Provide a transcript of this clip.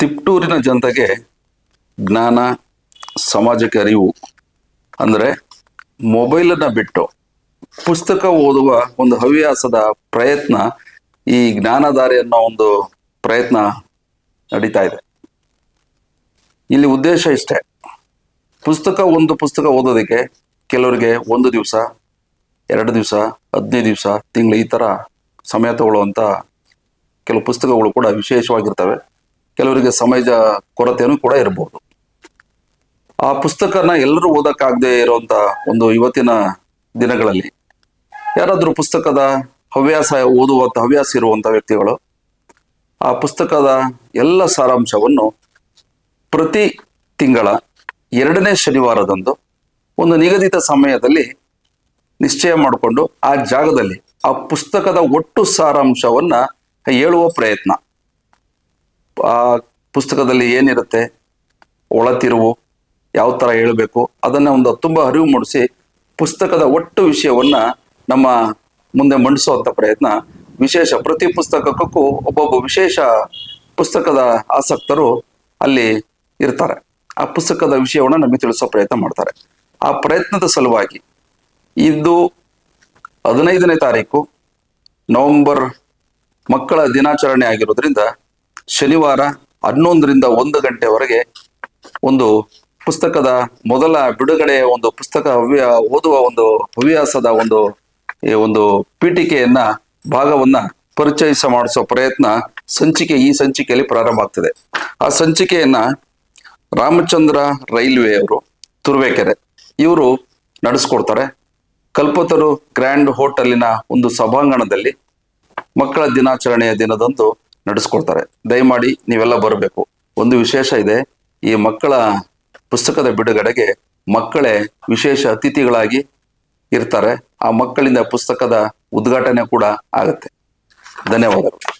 ತಿಪ್ಟೂರಿನ ಜನತೆಗೆ ಜ್ಞಾನ, ಸಮಾಜಕ್ಕೆ ಅರಿವು, ಅಂದರೆ ಮೊಬೈಲನ್ನು ಬಿಟ್ಟು ಪುಸ್ತಕ ಓದುವ ಒಂದು ಹವ್ಯಾಸದ ಪ್ರಯತ್ನ ಈ ಜ್ಞಾನಧಾರೆ ಅನ್ನೋ ಒಂದು ಪ್ರಯತ್ನ ನಡೀತಾ ಇದೆ. ಇಲ್ಲಿ ಉದ್ದೇಶ ಇಷ್ಟೇ. ಪುಸ್ತಕ ಒಂದು ಪುಸ್ತಕ ಓದೋದಕ್ಕೆ ಕೆಲವರಿಗೆ ಒಂದು ದಿವಸ, ಎರಡು ದಿವಸ, ಹದಿನೈದು ದಿವಸ, ತಿಂಗಳು ಈ ಥರ ಸಮಯ ತಗೊಳ್ಳುವಂಥ ಕೆಲವು ಪುಸ್ತಕಗಳು ಕೂಡ ವಿಶೇಷವಾಗಿರ್ತವೆ. ಕೆಲವರಿಗೆ ಸಮಯದ ಕೊರತೆಯೂ ಕೂಡ ಇರಬಹುದು ಆ ಪುಸ್ತಕನ ಎಲ್ಲರೂ ಓದಕ್ಕಾಗದೇ ಇರುವಂತ ಒಂದು ಇವತ್ತಿನ ದಿನಗಳಲ್ಲಿ ಯಾರಾದರೂ ಪುಸ್ತಕದ ಹವ್ಯಾಸ ಓದುವಂತ ಹವ್ಯಾಸ ಇರುವಂತ ವ್ಯಕ್ತಿಗಳು ಆ ಪುಸ್ತಕದ ಎಲ್ಲ ಸಾರಾಂಶವನ್ನು ಪ್ರತಿ ತಿಂಗಳ ಎರಡನೇ ಶನಿವಾರದಂದು ಒಂದು ನಿಗದಿತ ಸಮಯದಲ್ಲಿ ನಿಶ್ಚಯ ಮಾಡಿಕೊಂಡು ಆ ಜಾಗದಲ್ಲಿ ಆ ಪುಸ್ತಕದ ಒಟ್ಟು ಸಾರಾಂಶವನ್ನ ಹೇಳುವ ಪ್ರಯತ್ನ. ಆ ಪುಸ್ತಕದಲ್ಲಿ ಏನಿರುತ್ತೆ? ಒಳತಿರುವು, ಯಾವ ಥರ ಹೇಳಬೇಕು? ಅದನ್ನ ಒಂದು ತುಂಬ ಅರಿವು ಮೂಡಿಸಿ ಪುಸ್ತಕದ ಒಟ್ಟು ವಿಷಯವನ್ನ ನಮ್ಮ ಮುಂದೆ ಮಂಡಿಸುವಂಥ ಪ್ರಯತ್ನ. ವಿಶೇಷ ಪ್ರತಿ ಪುಸ್ತಕಕ್ಕೂ ಒಬ್ಬೊಬ್ಬ ವಿಶೇಷ ಪುಸ್ತಕದ ಆಸಕ್ತರು ಅಲ್ಲಿ ಇರ್ತಾರೆ. ಆ ಪುಸ್ತಕದ ವಿಷಯವನ್ನು ನಮಗೆ ತಿಳಿಸೋ ಪ್ರಯತ್ನ ಮಾಡ್ತಾರೆ. ಆ ಪ್ರಯತ್ನದ ಸಲುವಾಗಿ ಇದು ಹದಿನೈದನೇ ತಾರೀಕು ನವೆಂಬರ್ ಮಕ್ಕಳ ದಿನಾಚರಣೆ ಆಗಿರೋದ್ರಿಂದ ಶನಿವಾರ ಹನ್ನೊಂದರಿಂದ ಒಂದು ಗಂಟೆವರೆಗೆ ಒಂದು ಪುಸ್ತಕದ ಮೊದಲ ಬಿಡುಗಡೆಯ ಒಂದು ಪುಸ್ತಕ ಹವ್ಯ, ಓದುವ ಒಂದು ಹವ್ಯಾಸದ ಒಂದು, ಈ ಒಂದು ಪೀಠಿಕೆಯನ್ನ, ಭಾಗವನ್ನ ಪರಿಚಯಿಸ ಮಾಡಿಸೋ ಪ್ರಯತ್ನ ಸಂಚಿಕೆ ಈ ಸಂಚಿಕೆಯಲ್ಲಿ ಪ್ರಾರಂಭ ಆಗ್ತದೆ. ಆ ಸಂಚಿಕೆಯನ್ನ ರಾಮಚಂದ್ರ ರೈಲ್ವೆ ಅವರು, ತುರುವೇಕೆರೆ, ಇವರು ನಡೆಸ್ಕೊಡ್ತಾರೆ. ಕಲ್ಪತರು ಗ್ರ್ಯಾಂಡ್ ಹೋಟೆಲಿನ ಒಂದು ಸಭಾಂಗಣದಲ್ಲಿ ಮಕ್ಕಳ ದಿನಾಚರಣೆಯ ದಿನದಂದು ನಡೆಸ್ಕೊಡ್ತಾರೆ. ದಯಮಾಡಿ ನೀವೆಲ್ಲ ಬರಬೇಕು. ಒಂದು ವಿಶೇಷ ಇದೆ, ಈ ಮಕ್ಕಳ ಪುಸ್ತಕದ ಬಿಡುಗಡೆಗೆ ಮಕ್ಕಳೇ ವಿಶೇಷ ಅತಿಥಿಗಳಾಗಿ ಇರ್ತಾರೆ. ಆ ಮಕ್ಕಳಿಂದ ಪುಸ್ತಕದ ಉದ್ಘಾಟನೆ ಕೂಡ ಆಗುತ್ತೆ. ಧನ್ಯವಾದಗಳು.